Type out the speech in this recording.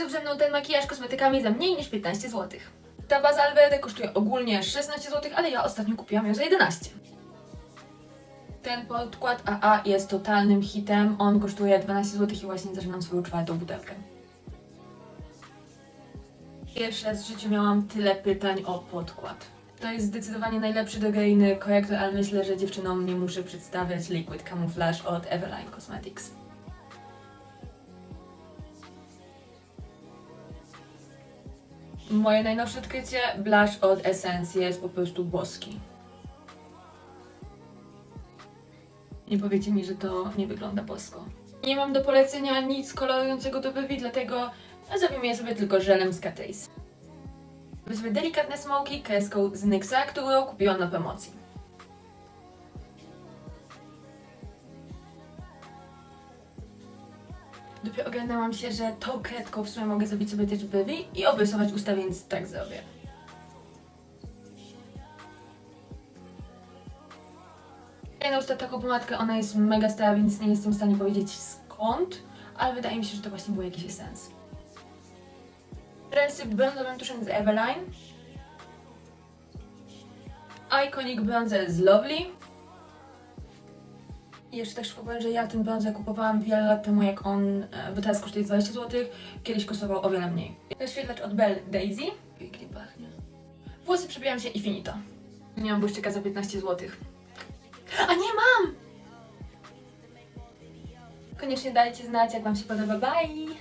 Zrób ze mną ten makijaż kosmetykami za mniej niż 15 zł. Ta baza Alvede kosztuje ogólnie 16 zł, ale ja ostatnio kupiłam ją za 11. Ten podkład AA jest totalnym hitem. On kosztuje 12 zł i właśnie zaczynam swoją czwartą butelkę. Pierwszy raz w życiu miałam tyle pytań o podkład. To jest zdecydowanie najlepszy dogainy korektor, ale myślę, że dziewczynom nie muszę przedstawiać Liquid Camouflage od Eveline Cosmetics. Moje najnowsze odkrycie, blush od Essence jest po prostu boski. Nie powiecie mi, że to nie wygląda bosko. Nie mam do polecenia nic kolorującego do brwi, dlatego zajmę je sobie tylko żelem z Catrice. Wezmę delikatne smoki kreską z NYXa, którą kupiłam na promocji. Dopiero ogarnęłam się, że tą kredką w sumie mogę zrobić sobie też brwi i obrysować usta, więc tak zrobię. Ja na usta taką pomadkę, ona jest mega stara, więc nie jestem w stanie powiedzieć skąd, ale wydaje mi się, że to właśnie był jakiś sens. Ręce brązowym tuszem z Eveline. Iconic bronzer z Lovely. I jeszcze tak szybko powiem, że ja ten bronzer kupowałam wiele lat temu, jak on, e, bo teraz kosztuje 20 zł, kiedyś kosztował o wiele mniej. Rozświetlacz od Belle Daisy. Pięknie pachnie. Włosy przebijam się i finito. Nie mam błyszczyka za 15 zł. A nie mam! Koniecznie dajcie znać, jak Wam się podoba. Bye!